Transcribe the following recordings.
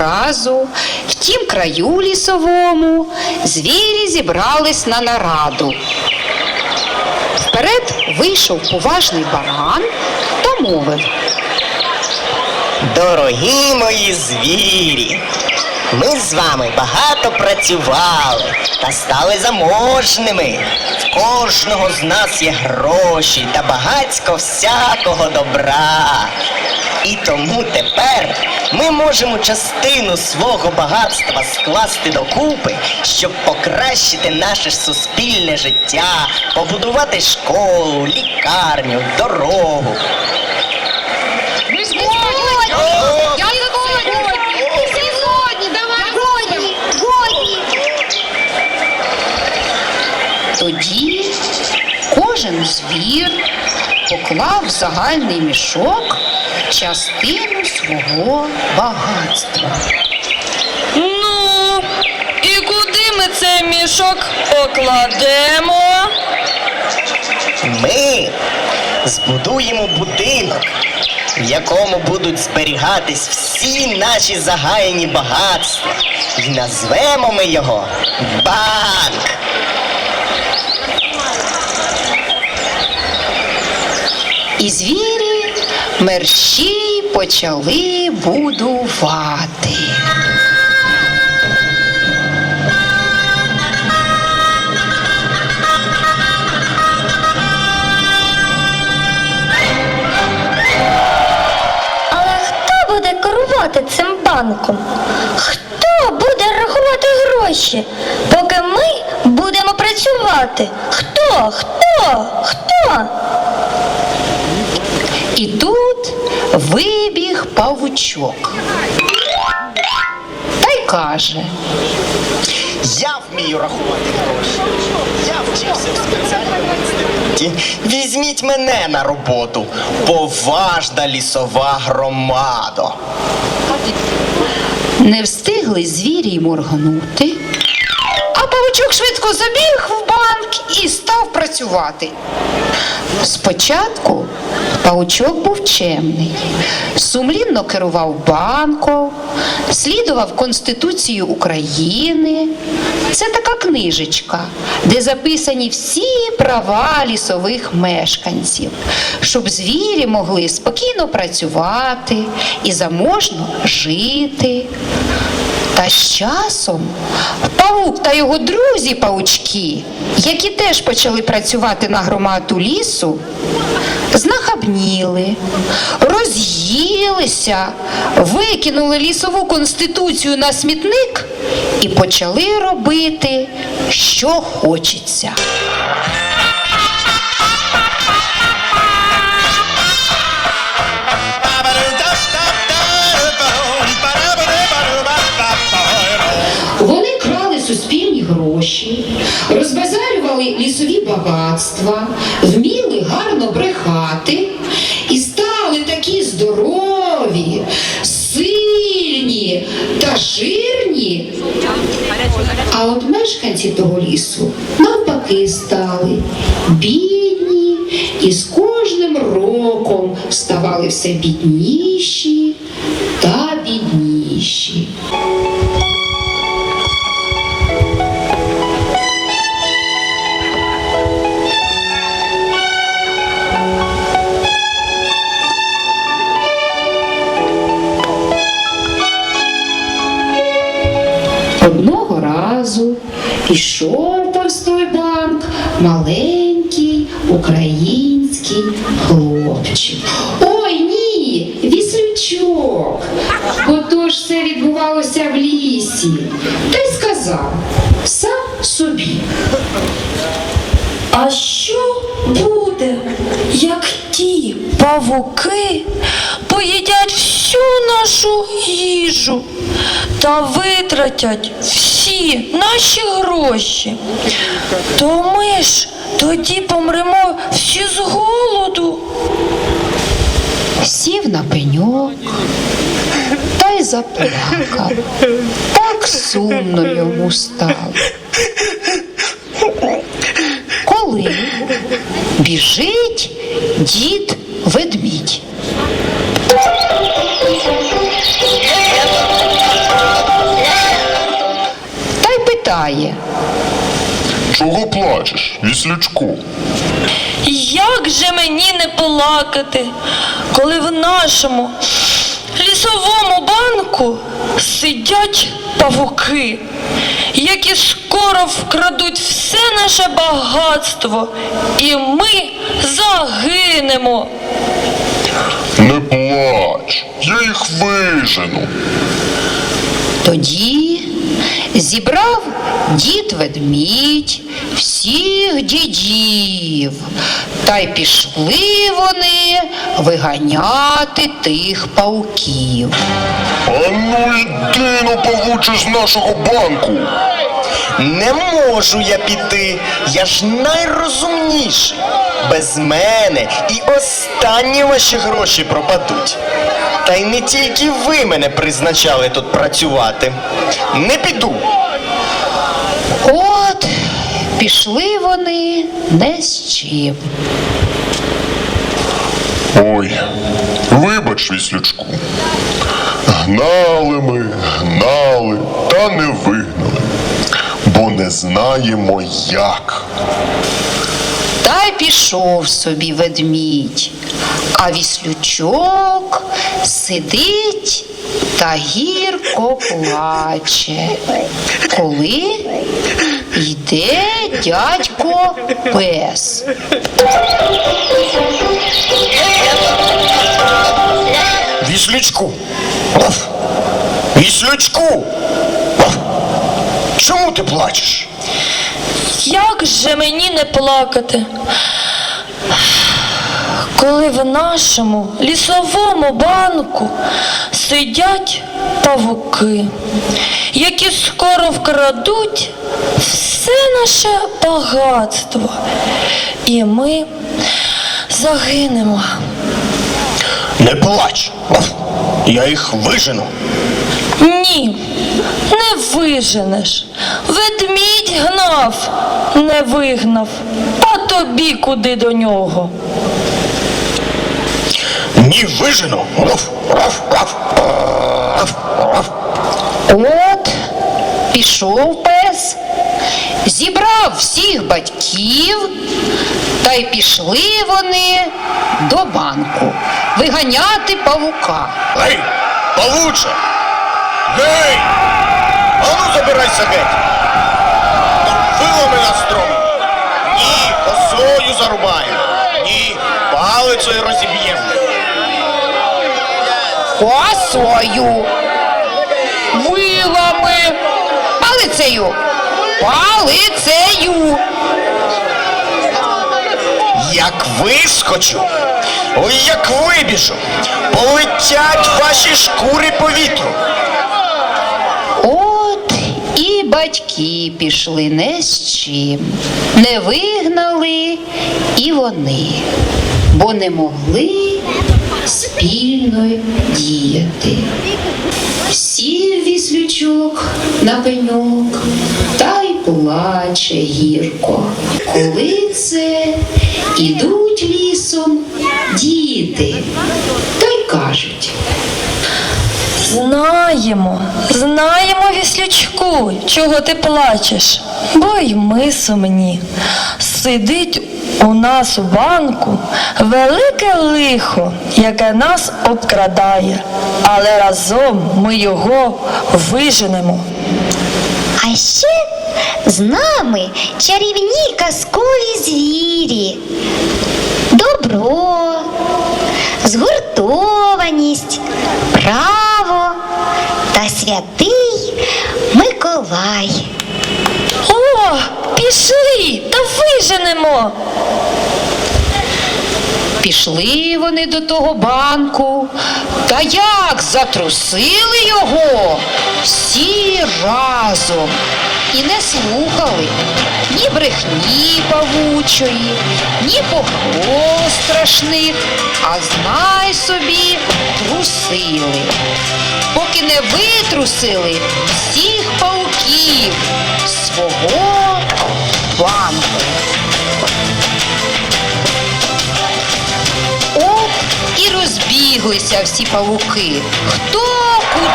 разу в тім краю лісовому звірі зібрались на нараду. Вперед вийшов поважний баран та мовив. Дорогі мої звірі, ми з вами багато працювали та стали заможними. В кожного з нас є гроші та багацько всякого добра. І тому тепер ми можемо частину свого багатства скласти докупи, щоб покращити наше суспільне життя, побудувати школу, лікарню, дорогу. Ми! Я згодні! Всі згодні! Давай! Годі, годі. Тоді кожен звір поклав загальний мішок частину свого багатства. Ну, і куди ми цей мішок покладемо? Ми збудуємо будинок, в якому будуть зберігатись всі наші загаяні багатства. І назвемо ми його банк. І звірі мерщій почали будувати. Але хто буде керувати цим банком? Хто буде рахувати гроші, поки ми будемо працювати? Хто? Хто? Хто? І тут павучок. Та й каже. Я вмію рахувати гроші. Я вчився в спеціальному інституті. Візьміть мене на роботу. Поважна лісова громада. Не встигли звірі й моргнути, а павучок швидко забіг в банк і працювати. Спочатку павучок був чемний, сумлінно керував банком, слідував Конституцію України. Це така книжечка, де записані всі права лісових мешканців, щоб звірі могли спокійно працювати і заможно жити. Та з часом павук та його друзі павучки, які теж почали працювати на громаду лісу, знахабніли, роз'їлися, викинули лісову конституцію на смітник і почали робити, що хочеться. Багатства, вміли гарно брехати і стали такі здорові, сильні та жирні. А от мешканці того лісу навпаки стали бідні і з кожним роком ставали все бідніші та пішов повз банк маленький український хлопчик. Ой ні, віслючок. Отож все відбувалося в лісі. Та й сказав сам собі. А що буде, як ті павуки поїдять всю нашу їжу та витратять всі наші гроші? То ми ж тоді помремо всі з голоду. Сів на пеньок та й заплакав. Так сумно йому стало. Коли біжить дід ведмідь. Плачеш. Як же мені не плакати, коли в нашому лісовому банку сидять павуки, які скоро вкрадуть все наше багатство, і ми загинемо. Не плач, я їх вижену. Тоді зібрав дід ведмідь всіх дідів, та й пішли вони виганяти тих пауків. А ну йди, ну з нашого банку. Не можу я піти, я ж найрозумніший. Без мене і останні ваші гроші пропадуть. Та й не тільки ви мене призначали тут працювати. Не піду. От пішли вони не з чим. Ой, вибач, віслючку. Гнали ми, гнали, та не вигнали, бо не знаємо як. Та й пішов собі ведмідь, а віслючок сидить та гірко плаче. Коли йде дядько пес. Віслючку. Віслючку. Чому ти плачеш? Як же мені не плакати? Коли в нашому лісовому банку сидять павуки, які скоро вкрадуть все наше багатство, і ми загинемо. Не плач. Я їх вижену. Ні, не виженеш. Ведмідь гнав, не вигнав. А тобі куди до нього? Ні. Оф. От пішов пес, зібрав всіх батьків, та й пішли вони до банку виганяти павука. Гей, павуче! Гей! Ану забирайся геть! Виломи на! Ні, косою зарубаємо! Ні, палицею розіб'ємо! Косою, вилами, палицею, палицею. Як вискочу, ой, як вибіжу, полетять ваші шкури по вітру. Батьки пішли не з чим, не вигнали і вони, бо не могли спільно діяти. Сів віслючок на пеньок та й плаче гірко. Коли це ідуть лісом діти, та й кажуть. Знаємо, віслючку, чого ти плачеш, бо й ми сумні. Сидить у нас у банку велике лихо, яке нас обкрадає, але разом ми його виженемо. А ще з нами чарівні казкові звірі. Добро, згуртованість, право та святий Миколай. О, пішли та виженемо. Пішли вони до того банку, та як затрусили його всі разом і не слухали ні брехні павучої, ні похвал страшних, а знай собі трусили, поки не витрусили всіх пауків з свого банку. От і розбіглися всі павуки. Хто куди?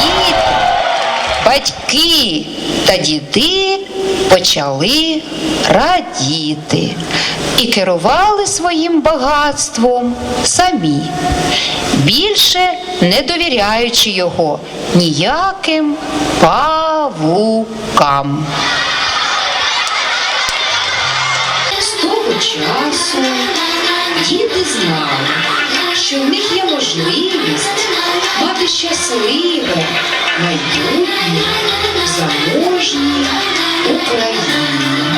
Діти, батьки та діди почали радіти і керували своїм багатством самі, більше не довіряючи його ніяким павукам. З того часу діти знали, що в них є можливість мати щасливе майбутнє заможній Україні.